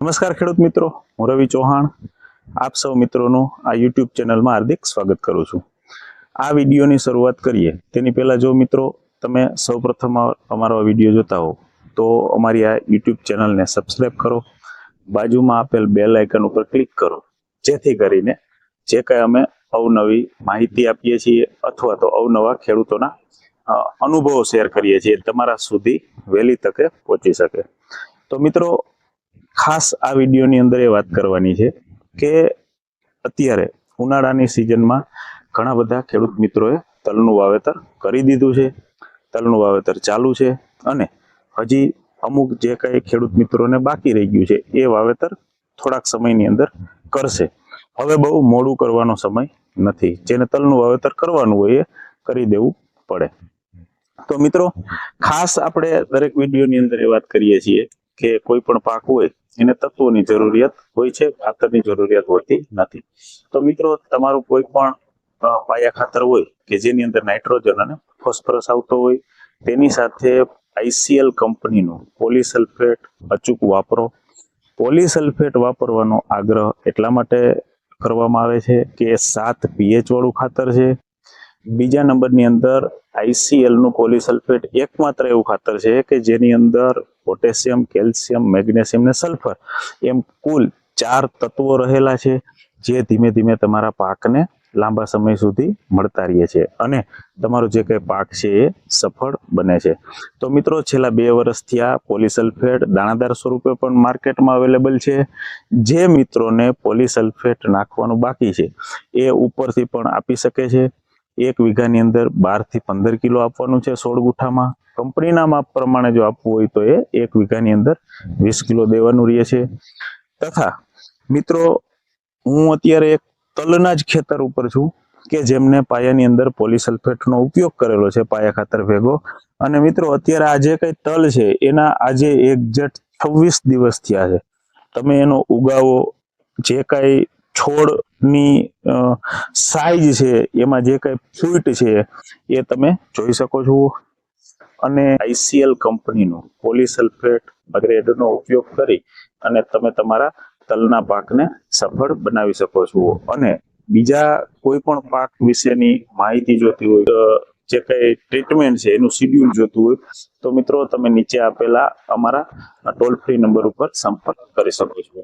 નમસ્કાર ખેડૂત મિત્રો, હું રવિ ચૌહાણ. આપ સૌ મિત્રોનું આ યુટ્યુબ ચેનલમાં હાર્દિક સ્વાગત કરું છું. આ વિડીયોની શરૂઆત કરીએ. તેની પહેલાં જો મિત્રો, તમે સૌ પ્રથમ અમારો આ વીડિયો જોતા હો, તો અમારી આ યુટ્યુબ ચેનલને સબસ્ક્રાઈબ કરો. બાજુમાં આપેલ બેલ આઇકન ઉપર ક્લિક કરો. જેથી કરીને જે કાંઈ અમે અવનવી માહિતી આપીએ છીએ અથવા તો અવનવા ખેડૂતોના અનુભવો શેર કરીએ છીએ, તમારા સુધી વહેલી તકે પહોંચી શકે. તો મિત્રો ખાસ આ વિડીયોની અંદર એ વાત કરવાની છે કે અત્યારે ઉનાળાની સિઝનમાં ઘણા બધા ખેડૂત મિત્રોએ તલનું વાવેતર કરી દીધું છે, તલનું વાવેતર ચાલુ છે અને હજી અમુક જે કંઈ ખેડૂત મિત્રોને બાકી રહી ગયું છે એ વાવેતર થોડાક સમયની અંદર કરશે. હવે બહુ મોડું કરવાનો સમય નથી. જેને તલનું વાવેતર કરવાનું હોય એ કરી દેવું પડે. તો મિત્રો, ખાસ આપણે દરેક વિડીયોની અંદર એ વાત કરીએ છીએ કે કોઈ પણ પાક હોય, એને તત્વોની જરૂરિયાત હોય છે, ખાતરની જરૂરિયાત હોતી નથી. તો મિત્રો, તમારું કોઈ પણ પાયા ખાતર હોય કે જેની અંદર નાઇટ્રોજન અને ફોસ્ફરસ આવતો હોય, તેની સાથે આઈસીએલ કંપનીનું પોલીસલ્ફેટ અચૂક વાપરો. પોલીસલ્ફેટ વાપરવાનો આગ્રહ એટલા માટે કરવામાં આવે છે કે સાત પીએચ વાળું ખાતર છે. બીજા નંબરની અંદર આઈસીએલનું પોલિસલ્ફેટ એકમાત્ર એવું ખાતર છે કે જેની અંદર પોટેશિયમ, કેલ્શિયમ, મેગ્નેશિયમ ને સલ્ફર એમ કુલ ચાર તત્વો રહેલા છે જે ધીમે ધીમે તમારા પાકને લાંબા સમય સુધી મળતા રહે છે અને તમારો જે કંઈ પાક છે એ સફળ બને છે. તો મિત્રો, છેલ્લા બે વર્ષથી આ પોલીસલ્ફેટ દાણાદાર સ્વરૂપે પણ માર્કેટમાં અવેલેબલ છે. જે મિત્રોને પોલીસલ્ફેટ નાખવાનું બાકી છે એ ઉપરથી પણ આપી શકે છે. એક વીઘાની અંદર બારથી પંદર કિલો આપવાનું છે સોળ ગુઠામાં. કંપનીના માપ પ્રમાણે જો આપવું હોય તો એ એક વીઘાની અંદર વીસ કિલો દેવાનું રહે છે. તથા, મિત્રો, હું અત્યારે એક તલના જ ખેતર ઉપર છું કે જેમને પાયાની અંદર પોલીસલ્ફેટનો ઉપયોગ કરેલો છે, પાયા ખાતર ભેગો. અને મિત્રો, અત્યારે આ જે કઈ તલ છે, એના આજે એક્ઝેક્ટ છવ્વીસ દિવસ થયા છે. તમે એનો ઉગાવો, જે કઈ છોડની સાઈઝ છે, એમાં જે કઈ ફ્રૂટ છે, એ તમે જોઈ શકો છો. અને આઈસીએલ કંપનીનું પોલિસલ્ફેટ ગ્રેડનો ઉપયોગ કરી અને તમે તમારા તલના પાકને સફળ બનાવી શકો છો. અને બીજા કોઈ પણ પાક વિશેની માહિતી જોતી હોય જે કઈ ટ્રીટમેન્ટ છે, એનું શિડ્યુલ જોતું હોય, તો મિત્રો તમે નીચે આપેલા અમારા ટોલ ફ્રી નંબર ઉપર સંપર્ક કરી શકો છો.